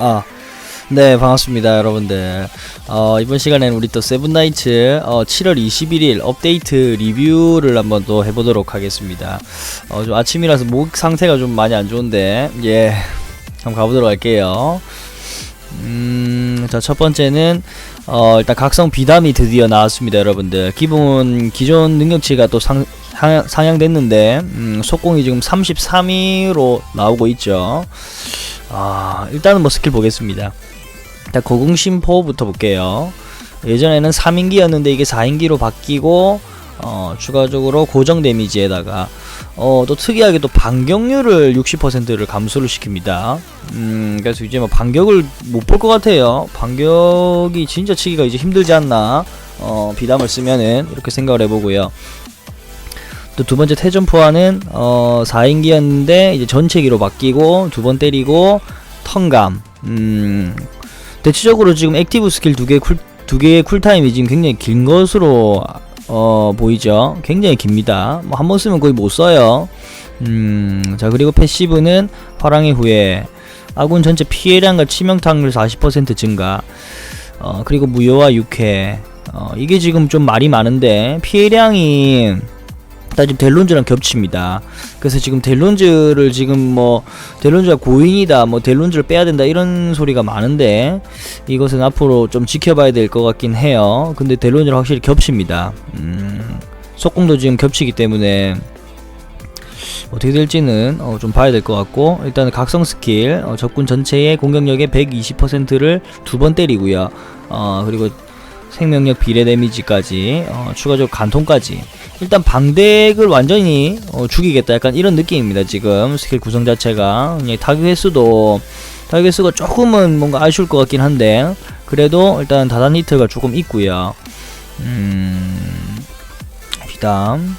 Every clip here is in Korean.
아, 네, 반갑습니다, 여러분들. 어, 이번 시간에는 우리 또 세븐나이츠 어, 7월 21일 업데이트 리뷰를 한번 또 해보도록 하겠습니다. 어, 좀 아침이라서 목 상태가 좀 많이 안 좋은데, 예, 한번 가보도록 할게요. 음, 자, 첫 번째는, 어, 일단 각성 비담이 드디어 나왔습니다, 여러분들. 기본, 기존 능력치가 또 상, 상향, 상향됐는데, 음, 속공이 지금 33위로 나오고 있죠. 아, 일단은 뭐 스킬 보겠습니다. 일단 고궁심포부터 볼게요. 예전에는 3인기였는데 이게 4인기로 바뀌고, 어, 추가적으로 고정 데미지에다가, 어, 또 특이하게 또 반격률을 60%를 감소를 시킵니다. 음, 그래서 이제 뭐 반격을 못 볼 것 같아요. 반격이 진짜 치기가 이제 힘들지 않나. 어, 비담을 쓰면은, 이렇게 생각을 해보고요. 또 두 번째 태전포화는, 어, 4인기였는데, 이제 전체기로 바뀌고, 두 번 때리고, 턴감. 음, 대체적으로 지금 액티브 스킬 두개 쿨, 두 개의 쿨타임이 지금 굉장히 긴 것으로 어, 보이죠. 굉장히 깁니다. 뭐 한 번 쓰면 거의 못 써요. 음, 자, 그리고 패시브는 화랑의 후에 아군 전체 피해량과 치명타률 40% 증가. 어, 그리고 무효와 육회. 어, 이게 지금 좀 말이 많은데 피해량이 일단 지금 델론즈랑 겹칩니다. 그래서 지금 델론즈를 지금 뭐 델론즈가 고인이다, 뭐 델론즈를 빼야 된다 이런 소리가 많은데 이것은 앞으로 좀 지켜봐야 될 것 같긴 해요. 근데 델론즈랑 확실히 겹칩니다. 음, 속공도 지금 겹치기 때문에 어떻게 될지는 어, 좀 봐야 될 것 같고 일단은 각성 스킬 어, 적군 전체의 공격력의 120%를 두 번 때리고요. 어, 그리고 생명력 비례 데미지까지 어, 추가적으로 간통까지 일단 방덱을 완전히 어, 죽이겠다. 약간 이런 느낌입니다 지금. 스킬 구성 자체가. 그냥 타격 횟수도 타격 횟수가 조금은 뭔가 아쉬울 것 같긴 한데 그래도 일단 다단 히트가 조금 있고요. 음 비담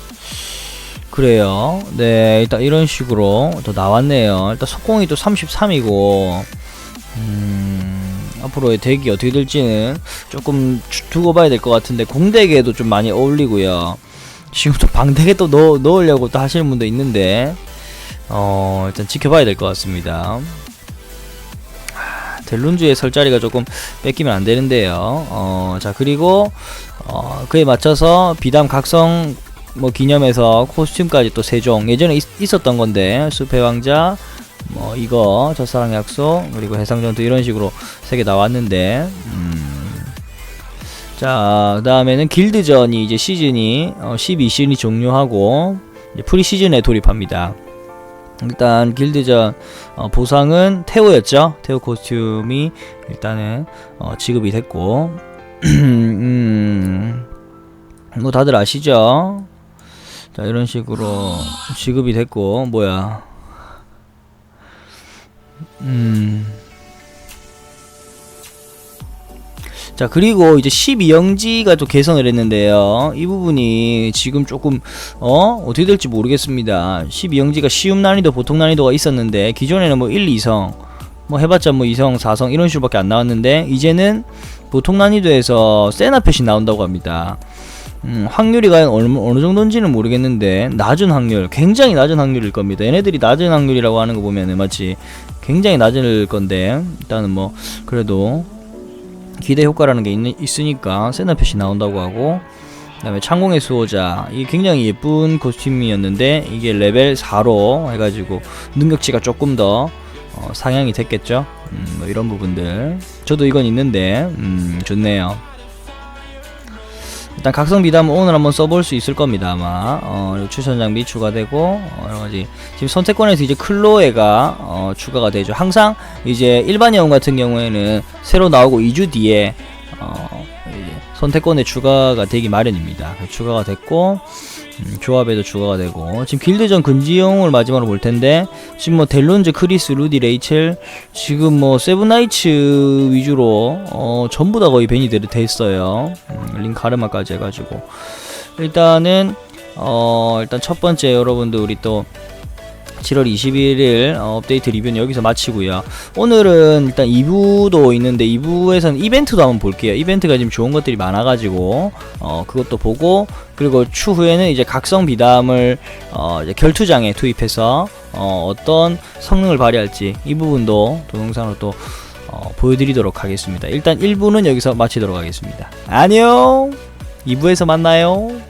그래요. 네 일단 이런 식으로 또 나왔네요. 일단 속공이 또 33이고 음 앞으로의 덱이 어떻게 될지는 조금 주- 두고 봐야 될 것 같은데 공덱에도 좀 많이 어울리고요. 지금 또 방덱에 또 넣, 넣으려고 또 하시는 분도 있는데 어 일단 지켜봐야 될 것 같습니다. 아, 델룬즈의 설 자리가 조금 뺏기면 안 되는데요. 어 자 그리고 어 그에 맞춰서 비담 각성 뭐 기념해서 코스튬까지 또 세종 예전에 있, 있었던 건데 숲의 왕자 뭐 이거 첫사랑 약속 그리고 해상전투 이런 식으로 세 개 나왔는데 음. 자 그 다음에는 길드전이 이제 시즌이 어, 12시즌이 종료하고 이제 프리 시즌에 돌입합니다. 일단 길드전 어, 보상은 태오였죠. 태오 코스튬이 일단은 어, 지급이 됐고 음, 뭐 다들 아시죠? 자 이런 식으로 지급이 됐고 뭐야 음. 자 그리고 이제 12영지가 또 개선을 했는데요. 이 부분이 지금 조금 어 어떻게 될지 모르겠습니다. 12영지가 쉬움 난이도 보통 난이도가 있었는데 기존에는 뭐 1, 2성 뭐 해봤자 뭐 2성 4성 이런 식으로밖에 안 나왔는데 이제는 보통 난이도에서 세나 펫이 나온다고 합니다. 음, 확률이 과연 어느, 어느 정도인지는 모르겠는데 낮은 확률 굉장히 낮은 확률일 겁니다. 얘네들이 낮은 확률이라고 하는 거 보면은 마치 굉장히 낮을 건데 일단은 뭐 그래도 기대 효과라는 게 있, 있으니까 세나펫이 나온다고 하고 그다음에 창공의 수호자. 이게 굉장히 예쁜 코스튬이었는데 이게 레벨 4로 해가지고 능력치가 조금 더 어, 상향이 됐겠죠? 음, 뭐 이런 부분들. 저도 이건 있는데 음, 좋네요. 일단 각성 비담은 오늘 한번 써볼 수 있을 겁니다 아마. 어, 추천 장비 추가되고 어, 여러 가지. 지금 선택권에서 이제 클로에가 어, 추가가 되죠. 항상 이제 일반 영웅 같은 경우에는 새로 나오고 2주 뒤에 어, 선택권에 추가가 되기 마련입니다. 추가가 됐고 음, 조합에도 추가가 되고. 지금 길드전 금지영웅을 마지막으로 볼 텐데 지금 뭐 델론즈, 크리스, 루디, 레이첼 지금 뭐 세븐나이츠 위주로 어, 전부 다 거의 벤이 돼- 돼 있어요. 음, 링카르마까지 해가지고. 일단은 어 일단 첫 번째 여러분들 우리 또 7월 21일 어, 업데이트 리뷰는 여기서 마치고요. 오늘은 일단 2부도 있는데 2부에서는 이벤트도 한번 볼게요. 이벤트가 지금 좋은 것들이 많아가지고 어, 그것도 보고 그리고 추후에는 이제 각성 비담을 어, 이제 결투장에 투입해서 어, 어떤 성능을 발휘할지 이 부분도 동영상으로 또 어, 보여드리도록 하겠습니다. 일단 1부는 여기서 마치도록 하겠습니다. 안녕! 2부에서 만나요.